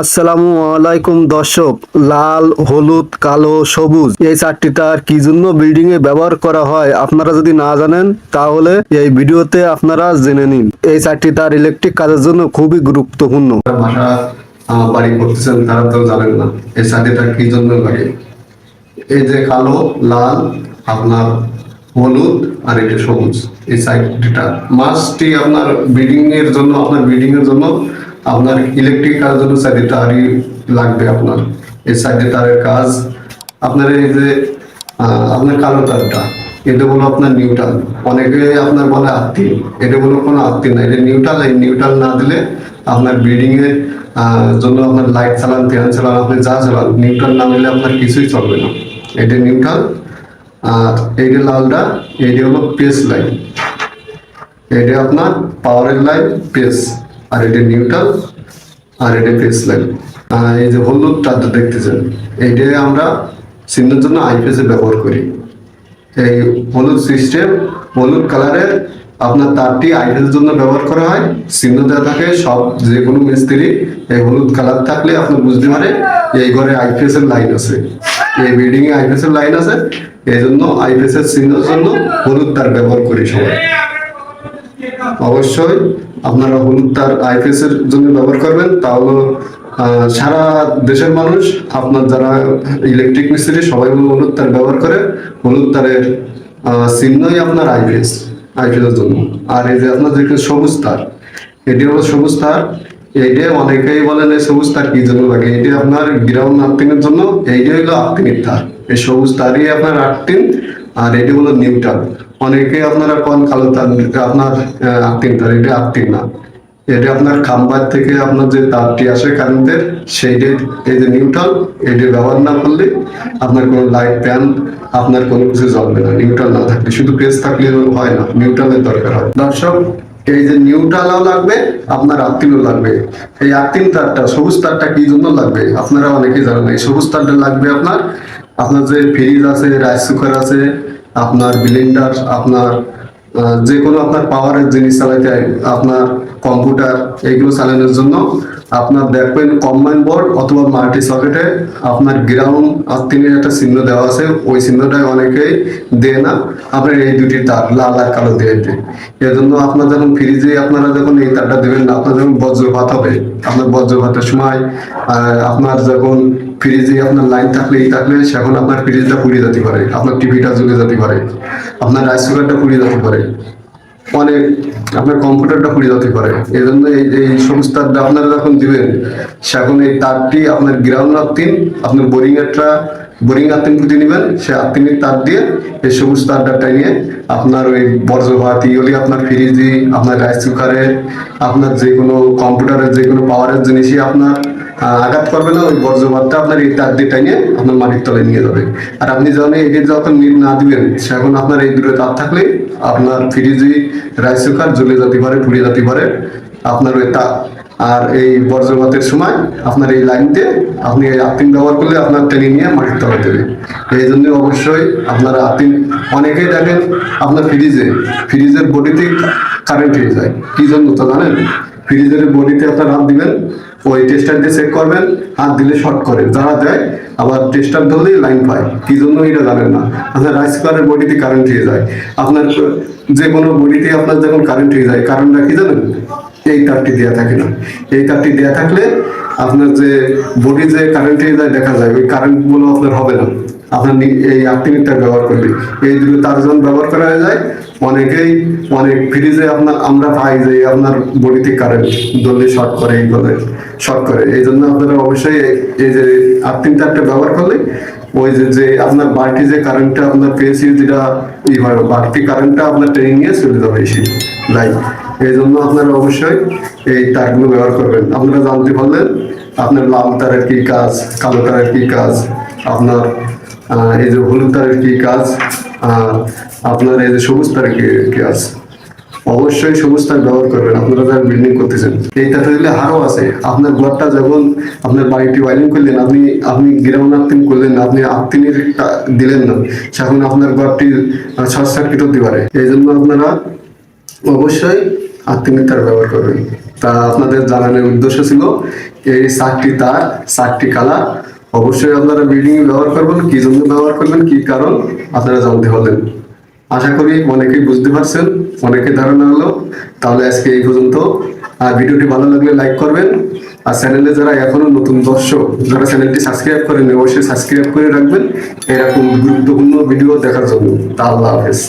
আসসালামু আলাইকুম, দর্শক। লাল, হলুদ, কালো, সবুজ, এই চারটি তার কি জন্য বিল্ডিং এ ব্যবহার করা হয় আপনারা যদি না জানেন, তাহলে এই ভিডিওতে আপনারা জেনে নিন। এই চারটি তার ইলেকট্রিক কাজের জন্য খুবই গুরুত্বপূর্ণ। ভাষা বাড়ি করতেছেন তারা তো জানেন না, এই সাথেটা কি জন্য লাগে? এই যে কালো, লাল, আপনার হলুদ আর এটা সবুজ, এই সাইডটা মাস্টই আপনার বিল্ডিং এর জন্য, আপনার বিল্ডিং এর জন্য আপনার ইলেকট্রিক কাজের জন্য সাইডে তারই লাগবে আপনার। এই সাইডে তারের কাজ, আপনার এই যে আপনার কালো তারটা, এটা হলো আপনার নিউট্রাল অনেকে আপনার বলে আত্মীয়, এটা হলো কোনো আত্মীয় না, এটা নিউট্রাল এই নিউট্রাল না দিলে আপনার বিল্ডিং এর জন্য আপনার লাইট চালান ফ্যান চালান, আপনি যা চালান নিউট্রাল না দিলে আপনার কিছুই চলবে না। এটা নিউট্রাল আর এইটা লালটা, এইটা হলো পেস লাইন এটা আপনার পাওয়ারের লাইন পেস আর এটা নিউট্রাল আর এটা পেস লাইন এই যে হলুদটা দেখতেছেন এইটা আমরা চিহ্নের জন্য আইপিএস ব্যবহার করি। এই হলুদ সিস্টেম, হলুদ কালারের আপনার তারটি আইপিএস জন্য ব্যবহার করা হয়। চিহ্ন দেওয়া থাকে, সব যে কোনো মিস্ত্রি এই হলুদ কালার থাকলে আপনি বুঝতে পারে এই ঘরে আইপিএস এর লাইন আছে। এই বিল্ডিং এ আইপিএস লাইন আছে, এই জন্য আইপিএস এর চিহ্নের জন্য হলুদ তার ব্যবহার করি সবাই। অবশ্যই আপনারা হলুদ তার আইপিএস এর জন্য ব্যবহার করবেন। তাহলে সারা দেশের মানুষ, আপনার যারা ইলেকট্রিক মিস্ত্রি, সবাই হলো হলুদ তার ব্যবহার করে। হলুদ তারের চিহ্নই আপনার আইপিএস আইপিএস জন্য। আর এই যে আপনার যে সবুজ তার, এটি হলো সবুজ তার। এইটা অনেকেই বলেন এই সবুজ তার কি জন্য লাগে? এটি আপনার গ্রাউন্ড আর্থিংয়ের জন্য এইটা হলো আর্থিংয়ের তার। এই সবুজ তারই আপনার আর্থিং আর এটি হলো নিউট্রাল অনেকে আপনারা কোন কালো তার আপনার আর্থিং তার এটা আর্থিং না। এটা আপনার খাম্বার থেকে আপনার যে তারটি আসে কারেন্টের, সেইটি, এই যে নিউট্রাল এটি ব্যবহার না করলে আপনার কোনো লাইট ফ্যান আপনার কোনো কিছু জ্বলবে না নিউট্রাল না থাকলে। শুধু পেজ থাকলে হয় না নিউট্রালের দরকার হয়। দর্শক, এই যে নিউট্রালও লাগবে, আপনার আত্মিনও লাগবে। এই আত্মিন তারটা, সবুজ তারটা কি জন্য লাগবে? আপনারা অনেকেই জানেন, এই সবুজ তারটা লাগবে আপনার আপনার যে ফ্রিজ আছে রাইস কুকার আছে আপনার ব্লেন্ডার আপনার যে কোনো আপনার পাওয়ারের জিনিস চালাইতে আপনার কম্পিউটার এইগুলো চালানোর জন্য আপনার দেখবেন কম্বাইন বোর্ড অথবা মাল্টি সকেটে আপনার গ্রাউন্ড আর তিনের একটা চিহ্ন দেওয়া আছে, ওই চিহ্নটাই অনেকেই দেয় না। আপনার এই দুটি তার, লাল আর কালো দিয়ে দেয় এজন্য আপনার যখন ফ্রিজে আপনারা যখন এই তারটা দেবেন না, আপনার যখন বজ্রপাত হবে, আপনার বজ্রপাতের সময় আপনার যখন ফ্রিজে আপনার লাইন থাকলে, এই থাকলে, সেখন আপনার ফ্রিজটা পুড়ে যেতে পারে, আপনার টিভিটা জ্বলে যেতে পারে, আপনার রাইস কুকারটা পুড়ে যেতে পারে। অনেক আপনার কম্পিউটারটা পরিণতি করে। এই জন্য এই এই সংস্থাটা আপনারা যখন দিবেন, সেখন এই তারটি আপনার গ্রাউন্ড আর্থিন আপনার বোরিং একটা বোরিং আত্মিন খুঁজে নেবেন, সে আত্মিনের তার দিয়ে এই সবুজ তারটা টাইনিয়ে আপনার ওই বর্জ্যভাত ইগুলি আপনার ফ্রিজে, আপনার রাইস কুকারে আপনার যে কোনো কম্পিউটারের যে কোনো পাওয়ারের জিনিসই আপনার আঘাত করবে না, ওই বর্জ্যপাতটা আপনার এই তার দিয়ে টাইনিয়ে আপনার মাটির তলায় নিয়ে যাবে। আর আপনি যখন এটি যখন নিট না দিবেন, সেখন আপনার এই দূরে তার থাকলে আপনার ফ্রিজে রাইস কুকার জ্বলে যেতে পারে, পুড়ে যেতে পারে, আপনার ওই তা আর এই বর্জ্যপাতের সময় আপনার এই লাইন আপনি এই আর্থিং ব্যবহার করলে আপনার টেনে নিয়ে মাটির তলায় দেবে। এই জন্য অবশ্যই আপনার আর্থিং অনেকেই দেখেন আপনার ফ্রিজে, ফ্রিজের বডিতে কারেন্ট হয়ে যায়। কি জন্য তো জানেন? ফ্রিজের বডিতে আপনার হাত দিবেন, ওই টেস্টার দিয়ে চেক করবেন, হাত দিলে শর্ট করে। যারা দেয়, আবার টেস্টার ধরলেই লাইন পায়। কি জন্য এটা জানেন না? আপনার রাইস কুকারের বডিতে কারেন্ট হয়ে যায়। আপনার যে কোনো বডিতে আপনার যখন কারেন্ট হয়ে যায় কারণটা কি জানেন? এই তারটি দেওয়া থাকে না। এই তারটি দেওয়া থাকলে আপনার যে বডি যে কারেন্ট যায় দেখা যায়, ওই কারেন্টগুলো আপনার হবে না। আপনার এই আর্থিক তার ব্যবহার করবে এই দুটো তার যখন ব্যবহার করা হয়ে যায়, অনেকেই, অনেক ফ্রিজে আপনার আমরা পাই যে আপনার বডিতে কারেন্ট দলে শর্ট করে, এই বলে শর্ট করে। এই জন্য আপনারা অবশ্যই এই- যে আর্থিক তারটা ব্যবহার করলে, ওই যে আপনার বাড়তি যে কারেন্টটা আপনার পেয়েছি যেটা ই হয়, বাড়তি কারেন্টটা আপনার ট্রেনিং নিয়ে চলে যাবে এসে। লাইন এই জন্য আপনারা অবশ্যই এই তারগুলো ব্যবহার করবেন। আপনারা জানতে পারলেন আপনার লাল তারের কি কাজ, কালো তারের কি কাজ, আপনার এই যে হলুদ তারের কি কাজ, আর আপনার এই যে সবুজ তারের কি কাজ। অবশ্যই সবুজ তার ব্যবহার করবেন, আপনারা যারা বিল্ডিং করতেছেন। এই তাতে দিলে আরও আছে। আপনার ঘরটা যখন আপনার বাড়িটি ওয়ারিং করলেন, আপনি আপনি গ্রাউন্ড আর্থিং করলেন আপনি আর্থিনের দিলেন না সেখন আপনার ঘরটি শর্ট সার্কিট হতে পারে। এই জন্য আপনারা অবশ্যই তার ব্যবহার করবেন। তা আপনাদের জানানোর উদ্দেশ্য ছিল, এই চারটি তার চারটি কালার অবশ্যই আপনারা বিল্ডিং ব্যবহার করবেন, কি জন্য ব্যবহার করবেন, কি কারণ, আপনারা জানতে হলেন আশা করি অনেকেই বুঝতে পারছেন অনেকে ধারণা হলো, তাহলে আজকে এই পর্যন্ত। আর ভিডিওটি ভালো লাগলে লাইক করবেন। আর চ্যানেলে যারা এখনও নতুন দর্শক, যারা চ্যানেলটি সাবস্ক্রাইব করেন অবশ্যই সাবস্ক্রাইব করে রাখবেন। এরকম গুরুত্বপূর্ণ ভিডিও দেখার জন্য। তা আল্লাহ হাফেজ।